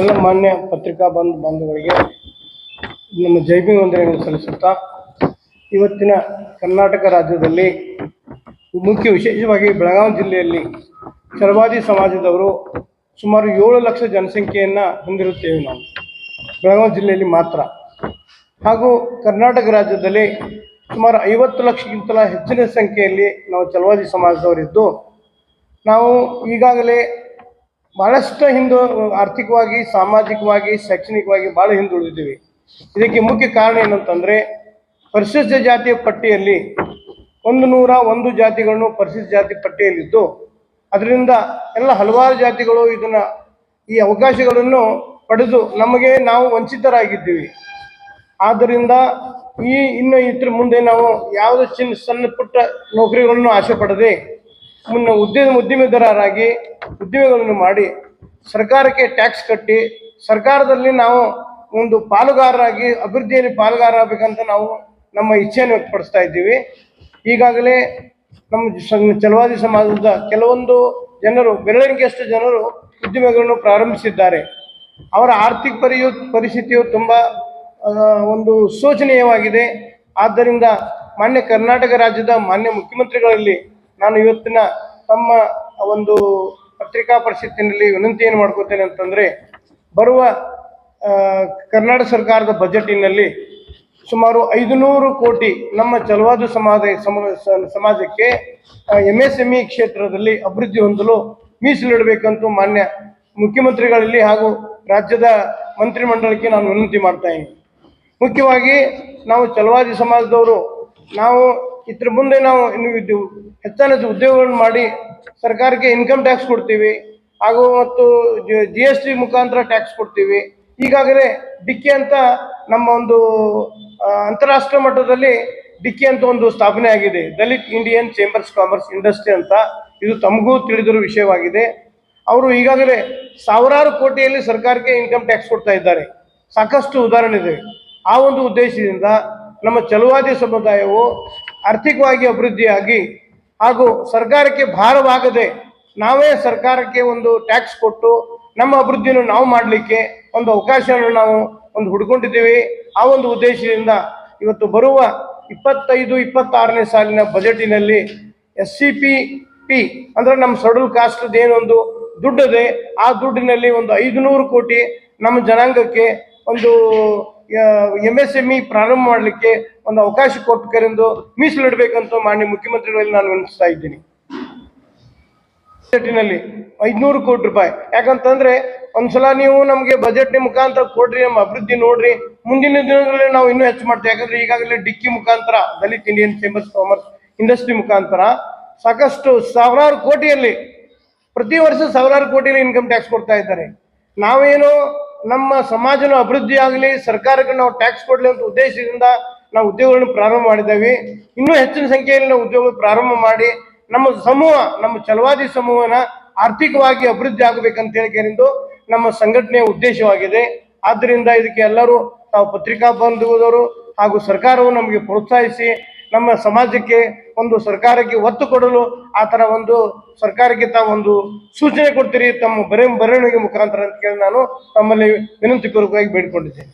ಎಲ್ಲ ಮಾನ್ಯ ಪತ್ರಿಕಾ ಬಂಧು ಬಾಂಧವರಿಗೆ ನಮ್ಮ ಜೈಬಿ ಸಲ್ಲಿಸುತ್ತಾ ಇವತ್ತಿನ ಕರ್ನಾಟಕ ರಾಜ್ಯದಲ್ಲಿ ಮುಖ್ಯ ವಿಶೇಷವಾಗಿ ಬೆಳಗಾವಿ ಜಿಲ್ಲೆಯಲ್ಲಿ ಚರವಾದಿ ಸಮಾಜದವರು ಸುಮಾರು ಏಳು ಲಕ್ಷ ಜನಸಂಖ್ಯೆಯನ್ನು ಹೊಂದಿರುತ್ತೇವೆ ನಾವು. ಬೆಳಗಾವಿ ಜಿಲ್ಲೆಯಲ್ಲಿ ಮಾತ್ರ. ಹಾಗೂ ಕರ್ನಾಟಕ ರಾಜ್ಯದಲ್ಲಿ ಸುಮಾರು ಐವತ್ತು ಲಕ್ಷಕ್ಕಿಂತಲ ಹೆಚ್ಚಿನ ಸಂಖ್ಯೆಯಲ್ಲಿ ನಾವು ಚಲವಾದಿ ಸಮಾಜದವರಿದ್ದು, ನಾವು ಈಗಾಗಲೇ ಭಾಳಷ್ಟು ಹಿಂದು ಆರ್ಥಿಕವಾಗಿ, ಸಾಮಾಜಿಕವಾಗಿ, ಶೈಕ್ಷಣಿಕವಾಗಿ ಭಾಳ ಹಿಂದುಳಿದಿದ್ದೀವಿ. ಇದಕ್ಕೆ ಮುಖ್ಯ ಕಾರಣ ಏನಂತಂದರೆ, ಪರಿಶಿಷ್ಟ ಜಾತಿಯ ಪಟ್ಟಿಯಲ್ಲಿ ಒಂದು ನೂರ ಒಂದು ಜಾತಿಗಳನ್ನು ಪರಿಶಿಷ್ಟ ಜಾತಿ ಪಟ್ಟಿಯಲ್ಲಿದ್ದು, ಅದರಿಂದ ಎಲ್ಲ ಹಲವಾರು ಜಾತಿಗಳು ಇದನ್ನು ಈ ಅವಕಾಶಗಳನ್ನು ಪಡೆದು ನಮಗೆ ನಾವು ವಂಚಿತರಾಗಿದ್ದೀವಿ. ಆದ್ದರಿಂದ ಈ ಇನ್ನು ಇದ್ರ ಮುಂದೆ ನಾವು ಯಾವುದೇ ಚಿನ್ನ ಸಣ್ಣ ಪುಟ್ಟ ನೌಕರಿಗಳನ್ನು ಆಸೆ ಪಡದೆ, ಮುನ್ನ ಉದ್ಯಮ ಉದ್ಯಮಿದಾರರಾಗಿ ಉದ್ಯೋಗಗಳನ್ನು ಮಾಡಿ ಸರ್ಕಾರಕ್ಕೆ ಟ್ಯಾಕ್ಸ್ ಕಟ್ಟಿ ಸರ್ಕಾರದಲ್ಲಿ ನಾವು ಒಂದು ಪಾಲುಗಾರರಾಗಿ, ಅಭಿವೃದ್ಧಿಯಲ್ಲಿ ಪಾಲುಗಾರರಾಗಬೇಕಂತ ನಾವು ನಮ್ಮ ಇಚ್ಛೆಯನ್ನು ವ್ಯಕ್ತಪಡಿಸ್ತಾ ಇದ್ದೀವಿ. ಈಗಾಗಲೇ ನಮ್ಮ ಚಲವಾದಿ ಸಮಾಜದ ಕೆಲವೊಂದು ಜನರು ಬೆರಳಿಗೆಯಷ್ಟು ಜನರು ಉದ್ಯಮಗಳನ್ನು ಪ್ರಾರಂಭಿಸಿದ್ದಾರೆ. ಅವರ ಆರ್ಥಿಕ ಪರಿಯು, ಪರಿಸ್ಥಿತಿಯು ತುಂಬ ಒಂದು ಶೋಚನೀಯವಾಗಿದೆ. ಆದ್ದರಿಂದ ಮಾನ್ಯ ಕರ್ನಾಟಕ ರಾಜ್ಯದ ಮಾನ್ಯ ಮುಖ್ಯಮಂತ್ರಿಗಳಲ್ಲಿ ನಾನು ಇವತ್ತಿನ ತಮ್ಮ ಒಂದು ಪತ್ರಿಕಾ ಪರಿಷತ್ತಿನಲ್ಲಿ ಏನು ಮಾಡ್ಕೋತೇನೆ ಅಂತಂದರೆ, ಬರುವ ಕರ್ನಾಟಕ ಸರ್ಕಾರದ ಬಜೆಟಿನಲ್ಲಿ ಸುಮಾರು ಐದುನೂರು ಕೋಟಿ ನಮ್ಮ ಚಲವಾದು ಸಮಾಜ, ಸಮ- ಸಮಾಜಕ್ಕೆ ಎಂ ಎಸ್ ಎಂ ಕ್ಷೇತ್ರದಲ್ಲಿ ಅಭಿವೃದ್ಧಿ ಹೊಂದಲು ಮೀಸಲಿಡಬೇಕಂತ ಮಾನ್ಯ ಮುಖ್ಯಮಂತ್ರಿಗಳಲ್ಲಿ ಹಾಗೂ ರಾಜ್ಯದ ಮಂತ್ರಿಮಂಡಲಕ್ಕೆ ನಾನು ವಿನಂತಿ ಮಾಡ್ತಾ ಮುಖ್ಯವಾಗಿ ನಾವು ಚಲವಾದಿ ಸಮಾಜದವರು, ನಾವು ಇದ್ರ ಮುಂದೆ ನಾವು ಇನ್ನು ಹೆಚ್ಚಾನ ಹೆಚ್ಚಿನ ಉದ್ಯೋಗಗಳನ್ನು ಮಾಡಿ ಸರ್ಕಾರಕ್ಕೆ ಇನ್ಕಮ್ ಟ್ಯಾಕ್ಸ್ ಕೊಡ್ತೀವಿ. ಹಾಗೂ ಮತ್ತು ಜಿ ಎಸ್ ಟಿ ಮುಖಾಂತರ ಟ್ಯಾಕ್ಸ್ ಕೊಡ್ತೀವಿ. ಈಗಾಗಲೇ ಡಿಕ್ಕಿ ಅಂತ ನಮ್ಮ ಒಂದು ಅಂತಾರಾಷ್ಟ್ರೀಯ ಮಟ್ಟದಲ್ಲಿ ಡಿಕ್ಕಿ ಅಂತ ಒಂದು ಸ್ಥಾಪನೆ ಆಗಿದೆ. Dalit Indian chambers commerce industry ಅಂತ ಇದು ತಮಗೂ ತಿಳಿದಿರೋ ವಿಷಯವಾಗಿದೆ. ಅವರು ಈಗಾಗಲೇ ಸಾವಿರಾರು ಕೋಟಿಯಲ್ಲಿ ಸರ್ಕಾರಕ್ಕೆ ಇನ್ಕಮ್ ಟ್ಯಾಕ್ಸ್ ಕೊಡ್ತಾ ಇದ್ದಾರೆ. ಸಾಕಷ್ಟು ಉದಾಹರಣೆ ಇದೆ. ಆ ಒಂದು ಉದ್ದೇಶದಿಂದ ನಮ್ಮ ಚಲುವಾದಿ ಸಮುದಾಯವು ಆರ್ಥಿಕವಾಗಿ ಅಭಿವೃದ್ಧಿಯಾಗಿ ಹಾಗೂ ಸರ್ಕಾರಕ್ಕೆ ಭಾರವಾಗದೆ ನಾವೇ ಸರ್ಕಾರಕ್ಕೆ ಒಂದು ಟ್ಯಾಕ್ಸ್ ಕೊಟ್ಟು ನಮ್ಮ ಅಭಿವೃದ್ಧಿಯನ್ನು ನಾವು ಮಾಡಲಿಕ್ಕೆ ಒಂದು ಅವಕಾಶವನ್ನು ನಾವು ಒಂದು ಹುಡ್ಕೊಂಡಿದ್ದೀವಿ. ಆ ಒಂದು ಉದ್ದೇಶದಿಂದ ಇವತ್ತು ಬರುವ ಇಪ್ಪತ್ತೈದು, ಇಪ್ಪತ್ತಾರನೇ ಸಾಲಿನ ಬಜೆಟಿನಲ್ಲಿ ಎಸ್ ಸಿ ಪಿ ಪಿ ಅಂದರೆ ನಮ್ಮ ಸಡಲ್ ಕಾಸ್ಟ್ ಏನೊಂದು ದುಡ್ಡಿದೆ ಆ ದುಡ್ಡಿನಲ್ಲಿ ಒಂದು ಐದುನೂರು ಕೋಟಿ ನಮ್ಮ ಜನಾಂಗಕ್ಕೆ ಒಂದು ಎಂ ಎಸ್ ಎಂ ಇ ಪ್ರಾರಂಭ ಮಾಡಲಿಕ್ಕೆ ಒಂದು ಅವಕಾಶ ಕೊಟ್ಟಕರೆಂದು ಮೀಸಲಿಡಬೇಕಂತ ಮಾನ್ಯ ಮುಖ್ಯಮಂತ್ರಿಗಳಲ್ಲಿ ನಾನು ಅನಿಸ್ತಾ ಇದ್ದೀನಿ. ಬಜೆಟ್ನಲ್ಲಿ ಐದುನೂರು ಕೋಟಿ ರೂಪಾಯಿ. ಯಾಕಂತಂದ್ರೆ ಒಂದ್ಸಲ ನೀವು ನಮಗೆ ಬಜೆಟ್ ಮುಖಾಂತರ ಕೊಡ್ರಿ, ನಮ್ಮ ಅಭಿವೃದ್ಧಿ ನೋಡ್ರಿ, ಮುಂದಿನ ದಿನಗಳಲ್ಲಿ ನಾವು ಇನ್ನೂ ಹೆಚ್ಚು ಮಾಡ್ತೀವಿ. ಯಾಕಂದ್ರೆ ಈಗಾಗಲೇ ಡಿಕ್ಕಿ ಮುಖಾಂತರ, Dalit Indian chambers commerce industry ಮುಖಾಂತರ ಸಾಕಷ್ಟು ಸಾವಿರಾರು ಕೋಟಿಯಲ್ಲಿ ಪ್ರತಿ ವರ್ಷ ಸಾವಿರಾರು ಕೋಟಿಯಲ್ಲಿ ಇನ್ಕಮ್ ಟ್ಯಾಕ್ಸ್ ಕೊಡ್ತಾ ಇದ್ದಾರೆ. ನಾವೇನು ನಮ್ಮ ಸಮಾಜನ ಅಭಿವೃದ್ಧಿ ಆಗಲಿ, ಸರ್ಕಾರಕ್ಕೆ ನಾವು ಟ್ಯಾಕ್ಸ್ ಕೊಡಲಿ ಅಂತ ಉದ್ದೇಶದಿಂದ ನಾವು ಉದ್ಯೋಗಗಳನ್ನು ಪ್ರಾರಂಭ ಮಾಡಿದ್ದೇವೆ. ಇನ್ನೂ ಹೆಚ್ಚಿನ ಸಂಖ್ಯೆಯಲ್ಲಿ ನಾವು ಉದ್ಯೋಗ ಪ್ರಾರಂಭ ಮಾಡಿ, ನಮ್ಮ ಸಮೂಹ, ನಮ್ಮ ಚಲವಾದಿ ಸಮೂಹನ ಆರ್ಥಿಕವಾಗಿ ಅಭಿವೃದ್ಧಿ ಆಗಬೇಕಂತ ಹೇಳಿಕೆಂದು ನಮ್ಮ ಸಂಘಟನೆಯ ಉದ್ದೇಶವಾಗಿದೆ. ಆದ್ದರಿಂದ ಇದಕ್ಕೆ ಎಲ್ಲರೂ ತಾವು ಪತ್ರಿಕಾ ಬಂಧುವರು ಹಾಗೂ ಸರ್ಕಾರವು ನಮಗೆ ಪ್ರೋತ್ಸಾಹಿಸಿ ನಮ್ಮ ಸಮಾಜಕ್ಕೆ ಒಂದು ಸರ್ಕಾರಕ್ಕೆ ಒತ್ತು ಕೊಡಲು ಆ ಥರ ಒಂದು ಸರ್ಕಾರಕ್ಕೆ ಒಂದು ಸೂಚನೆ ಕೊಡ್ತೀರಿ ತಮ್ಮ ಬರೆ, ಬರವಣಿಗೆ ಮುಖಾಂತರ ಅಂತ ಕೇಳಿ ನಾನು ತಮ್ಮಲ್ಲಿ ವಿನಂತಿ ಪೂರ್ವಕವಾಗಿ ಬೇಡಿಕೊಂಡಿದ್ದೇನೆ.